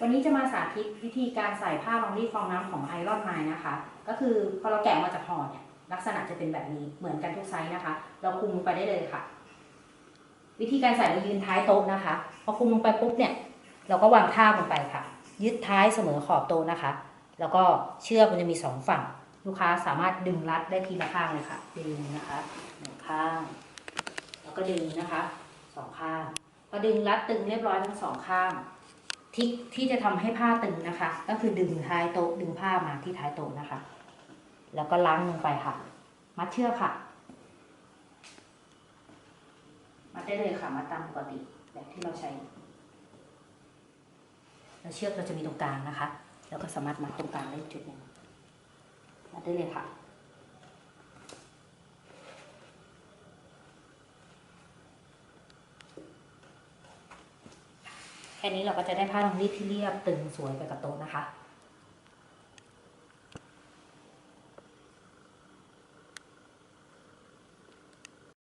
วันนี้จะมาสาธิตวิธีการใส่ผ้ารองรีดฟองน้ำของไอรอนไมนะคะ ก็คือพอเราแกะออกมาจากห่อเนี่ยลักษณะจะเป็นแบบนี้เหมือนกันทุกไซส์นะคะ เราคลุมลงไปได้เลยค่ะ วิธีการใส่เรายืนท้ายโต๊ะนะคะ พอคลุมลงไปปุ๊บเนี่ย เราก็วางท่าลงไปค่ะ ยึดท้ายเสมอขอบโต๊ะนะคะ แล้วก็เชือกมันจะมีสองฝั่ง ลูกค้าสามารถดึงรัดได้ทีละข้างเลยค่ะ ดึงนะคะหนึ่งข้าง แล้วก็ดึงนะคะสองข้างพอดึงรัดตึงเรียบร้อยทั้งสองข้าง ทิกที่จะทำให้ผ้าตึงนะคะ ก็คือดึงท้ายโต๊ะดึงผ้ามาที่ท้ายโต๊ะนะคะ แล้วก็ล้างลงไปค่ะ มัดเชือกค่ะ มัดได้เลยค่ะมัดตามปกติแบบที่เราใช้ แล้วเชือกเราจะมีตรงกลางนะคะ แล้วก็สามารถมัดตรงกลางได้จุดหนึ่งมัดได้เลยค่ะ ค่นี้เราก็จะได้ผ้ารองรีดที่เรียบตึงสวยไปกับโต๊ะนะคะ